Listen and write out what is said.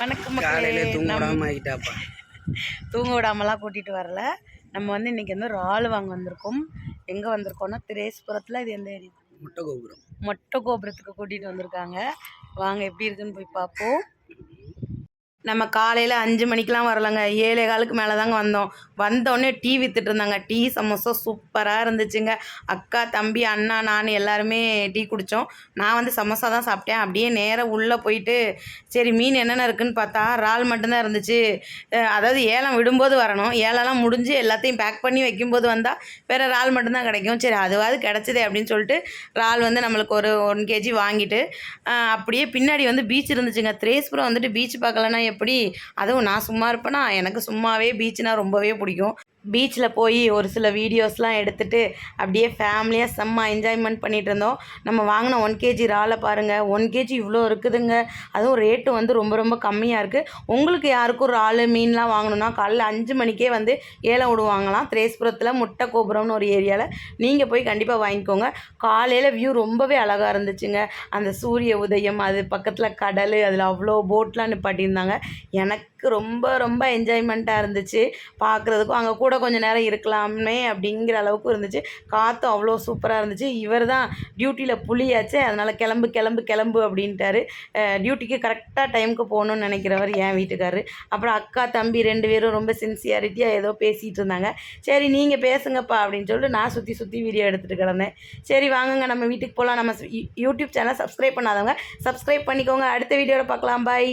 வணக்கம் காலையில மக்களே தூங்க நம்ம விடாம ஆகிட்டாப்பா தூங்க விடாமலாம் கூட்டிகிட்டு வரல. நம்ம வந்து இன்றைக்கி வந்து ஒரு ஆள் வாங்க வந்திருக்கோம். எங்கே வந்திருக்கோம்னா திரேஸ்புரத்தில் இது எந்த ஏரியா? முட்டை கோபுரம் மொட்டை கோபுரத்துக்கு கூட்டிகிட்டு வந்திருக்காங்க. வாங்க எப்படி இருக்குன்னு போய் பார்ப்போம். நம்ம காலையில் அஞ்சு மணிக்கெலாம் வரலங்க. ஏழே காலுக்கு மேலே தாங்க வந்தோம். வந்தோடனே டீ வித்துட்டு இருந்தாங்க. டீ சமோசா சூப்பராக இருந்துச்சுங்க. அக்கா தம்பி அண்ணா நான் எல்லாருமே டீ குடித்தோம் நான் வந்து சமோசா தான் சாப்பிட்டேன். அப்படியே நேராக உள்ளே போயிட்டு சரி மீன் என்னென்ன இருக்குன்னு பார்த்தா இறால் மட்டும்தான் இருந்துச்சு. அதாவது ஏலம் விடும்போது வரணும். ஏலம்லாம் முடிஞ்சு எல்லாத்தையும் பேக் பண்ணி வைக்கும்போது வந்தால் வேறு இறால் மட்டும்தான் கிடைக்கும். சரி அதுவாது கிடச்சிதே அப்படின்னு சொல்லிட்டு இறால் வந்து நம்மளுக்கு ஒரு ஒன் கேஜி வாங்கிட்டு அப்படியே பின்னாடி வந்து பீச் இருந்துச்சுங்க. திரேஸ்புரம் வந்துட்டு பீச் பார்க்கலன்னா எப்படி? அதுவும் நான் சும்மா இருப்பேனா? எனக்கு சும்மாவே பீச்சுனா ரொம்பவே பிடிக்கும். பீச்சில் போய் ஒரு சில வீடியோஸ்லாம் எடுத்துகிட்டு அப்படியே ஃபேமிலியாக செம்ம என்ஜாய்மெண்ட் பண்ணிகிட்டு இருந்தோம். நம்ம வாங்கின ஒன் கேஜி இறாலை பாருங்கள் ஒன் கேஜி இவ்வளோ இருக்குதுங்க. அதுவும் ரேட்டு வந்து ரொம்ப ரொம்ப கம்மியாக இருக்குது உங்களுக்கு யாருக்கும் இறால் மீன்லாம் வாங்கணுன்னா காலைல அஞ்சு மணிக்கே வந்து ஏலம் விடுவாங்களாம். திரேஸ்புரத்தில் முட்டை கோபுரம்னு ஒரு ஏரியாவில் நீங்கள் போய் கண்டிப்பாக வாங்கிக்கோங்க. காலையில் வியூ ரொம்பவே அழகாக இருந்துச்சுங்க. அந்த சூரிய உதயம் அது பக்கத்தில் கடல் அதில் அவ்வளோ போட்லாம் நிப்பாட்டியிருந்தாங்க. எனக்கு ரொம்ப ரொம்ப என்ஜாய்மெண்ட்டாக இருந்துச்சு. பார்க்குறதுக்கும் அங்கே கூட கொஞ்சம் நேரம் இருக்கலாமே அப்படிங்கிற அளவுக்கு இருந்துச்சு. காற்றும் அவ்வளோ சூப்பராக இருந்துச்சு. இவர் தான் டியூட்டியில் புளியாச்சே அதனால் கிளம்பு கிளம்பு கிளம்பு அப்படின்ட்டாரு. டியூட்டிக்கு கரெக்டாக டைமுக்கு போகணுன்னு நினைக்கிறவர் என் வீட்டுக்காரரு அப்புறம் அக்கா தம்பி ரெண்டு பேரும் ரொம்ப சின்சியாரிட்டியாக ஏதோ பேசிகிட்டு இருந்தாங்க. சரி நீங்கள் பேசுங்கப்பா அப்படின்னு சொல்லிட்டு நான் சுற்றி சுற்றி வீடியோ எடுத்துகிட்டு கிடந்தேன். சரி வாங்குங்க நம்ம வீட்டுக்கு போகலாம் நம்ம யூடியூப் சேனல் சப்ஸ்கிரைப் பண்ணாதவங்க சப்ஸ்கிரைப் பண்ணிக்கோங்க. அடுத்த வீடியோவில் பார்க்கலாம். பாய்